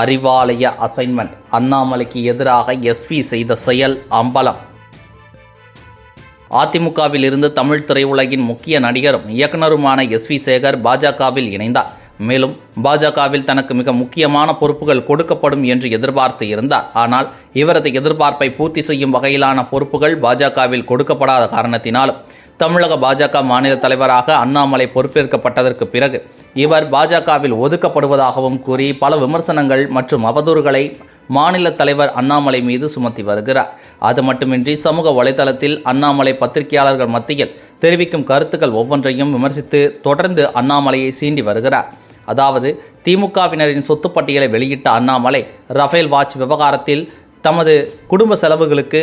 அறிவாலய assignment அண்ணாமலைக்கு எதிராக SP செய்த செயல் அம்பலம். அதிமுகவில் இருந்து தமிழ் திரையுலகின் முக்கிய நடிகரும் இயக்குனருமான எஸ் வி சேகர் பாஜகவில் இணைந்தார். மேலும் பாஜகவில் தனக்கு மிக முக்கியமான பொறுப்புகள் கொடுக்கப்படும் என்று எதிர்பார்த்து இருந்தார். ஆனால் இவரது எதிர்பார்ப்பை பூர்த்தி செய்யும் வகையிலான பொறுப்புகள் பாஜகவில் கொடுக்கப்படாத காரணத்தினாலும் தமிழக பாஜக மாநில தலைவராக அண்ணாமலை பொறுப்பேற்கப்பட்டதற்கு பிறகு இவர் பாஜகவில் ஒதுக்கப்படுவதாகவும் கூறி பல விமர்சனங்கள் மற்றும் அவதூறுகளை மாநில தலைவர் அண்ணாமலை மீது சுமத்தி வருகிறார். அது மட்டுமின்றி சமூக வலைதளத்தில் அண்ணாமலை பத்திரிகையாளர்கள் மத்தியில் தெரிவிக்கும் கருத்துக்கள் ஒவ்வொன்றையும் விமர்சித்து தொடர்ந்து அண்ணாமலையை சீண்டி வருகிறார். அதாவது திமுகவினரின் சொத்து பட்டியலை வெளியிட்ட அண்ணாமலை ரஃபேல் வாட்ச் விவகாரத்தில் தமது குடும்ப செலவுகளுக்கு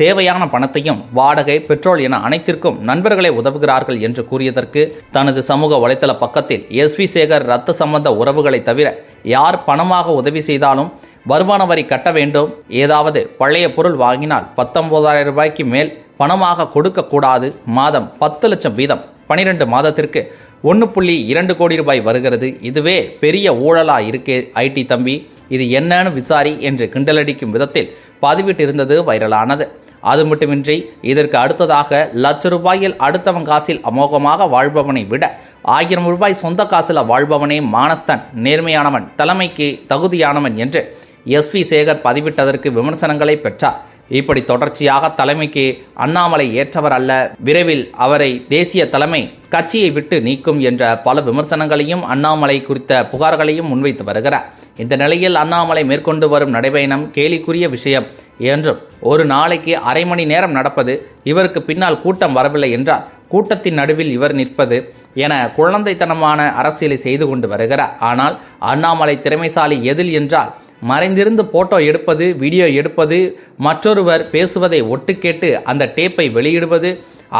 தேவையான பணத்தையும் வாடகை பெட்ரோல் என அனைத்திற்கும் நண்பர்களே உதவுகிறார்கள் என்று கூறியதற்கு தனது சமூக வலைதள பக்கத்தில் எஸ் வி சேகர் ரத்த சம்பந்த உறவுகளை தவிர யார் பணமாக உதவி செய்தாலும் வருமான வரி கட்ட வேண்டும். ஏதாவது பழைய பொருள் வாங்கினால் பத்தொன்பதாயிரம் ரூபாய்க்கு மேல் பணமாக கொடுக்கக்கூடாது மாதம் பத்து லட்சம் வீதம் பனிரெண்டு மாதத்திற்கு ஒன்று புள்ளி இரண்டு கோடி ரூபாய் வருகிறது. இதுவே பெரிய ஊழலா இருக்கே ஐடி தம்பி. இது என்னன்னு விசாரி என்று கிண்டலடிக்கும் விதத்தில் பதிவிட்டிருந்தது வைரலானது. அது மட்டுமின்றி இதற்கு அடுத்ததாக லட்ச ரூபாயில் அடுத்தவன் காசில் அமோகமாக வாழ்பவனை விட ஆயிரம் ரூபாய் சொந்த காசில் வாழ்பவனே மானஸ்தன் நேர்மையானவன் தலைமைக்கு தகுதியானவன் என்று எஸ் வி சேகர் பதிவிட்டதற்கு விமர்சனங்களை பெற்றார். இப்படி தொடர்ச்சியாக தலைமைக்கு அண்ணாமலை ஏற்றவர் அல்ல. விரைவில் அவரை தேசிய தலைமை கட்சியை விட்டு நீக்கும் என்ற பல விமர்சனங்களையும் அண்ணாமலை குறித்த புகார்களையும் முன்வைத்து வருகிறார். இந்த நிலையில் அண்ணாமலை மேற்கொண்டு வரும் நடைபயணம் கேலிக்குரிய விஷயம் என்றும் ஒரு நாளைக்கு அரை மணி நேரம் நடப்பது இவருக்கு பின்னால் கூட்டம் வரவில்லை என்றால் கூட்டத்தின் நடுவில் இவர் நிற்பது என குழந்தைத்தனமான அரசியலை செய்து கொண்டு வருகிறார். ஆனால் அண்ணாமலை திறமைசாலி எதில் என்றால் மறைந்திருந்து போட்டோ எடுப்பது வீடியோ எடுப்பது மற்றொருவர் பேசுவதை ஒட்டு கேட்டு அந்த டேப்பை வெளியிடுவது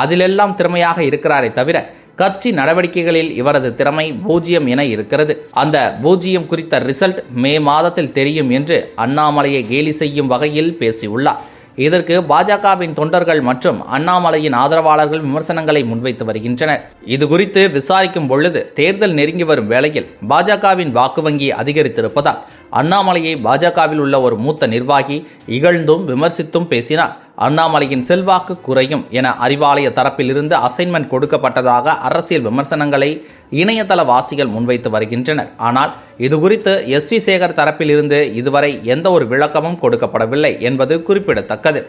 அதிலெல்லாம் திறமையாக இருக்கிறாரே தவிர கட்சி நடவடிக்கைகளில் இவரது திறமை பூஜ்ஜியம் என இருக்கிறது. அந்த பூஜ்ஜியம் குறித்த ரிசல்ட் மே மாதத்தில் தெரியும் என்று அண்ணாமலையை கேலி செய்யும் வகையில் பேசியுள்ளார். இதற்கு பாஜகவின் தொண்டர்கள் மற்றும் அண்ணாமலையின் ஆதரவாளர்கள் விமர்சனங்களை முன்வைத்து வருகின்றனர். இது குறித்து விசாரிக்கும் பொழுது தேர்தல் நெருங்கி வரும் வேளையில் பாஜகவின் வாக்கு வங்கி அதிகரித்திருப்பதால் அண்ணாமலையை பாஜகவில் உள்ள ஒரு மூத்த நிர்வாகி இகழ்ந்தும் விமர்சித்தும் பேசினார். அண்ணாமலையின் செல்வாக்கு குறையும் என அறிவாலய தரப்பிலிருந்து அசைன்மெண்ட் கொடுக்கப்பட்டதாக அரசியல் விமர்சனங்களை இணையதள வாசிகள் முன்வைத்து வருகின்றனர். ஆனால் இது குறித்து எஸ் வி சேகர் தரப்பிலிருந்து இதுவரை எந்த ஒரு விளக்கமும் கொடுக்கப்படவில்லை என்பது குறிப்பிடத்தக்கது.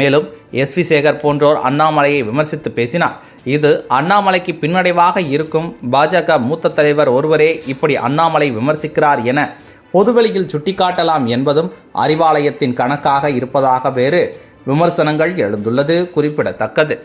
மேலும் எஸ் வி சேகர் போன்றோர் அண்ணாமலையை விமர்சித்து பேசினார். இது அண்ணாமலைக்கு பின்னடைவாக இருக்கும் பாஜக மூத்த தலைவர் ஒருவரே இப்படி அண்ணாமலை விமர்சிக்கிறார் என பொதுவெளியில் சுட்டிக்காட்டலாம் என்பதும் அறிவாலயத்தின் கணக்காக இருப்பதாக வேறு விமர்சனங்கள் எழுந்துள்ளது குறிப்பிடத்தக்கது.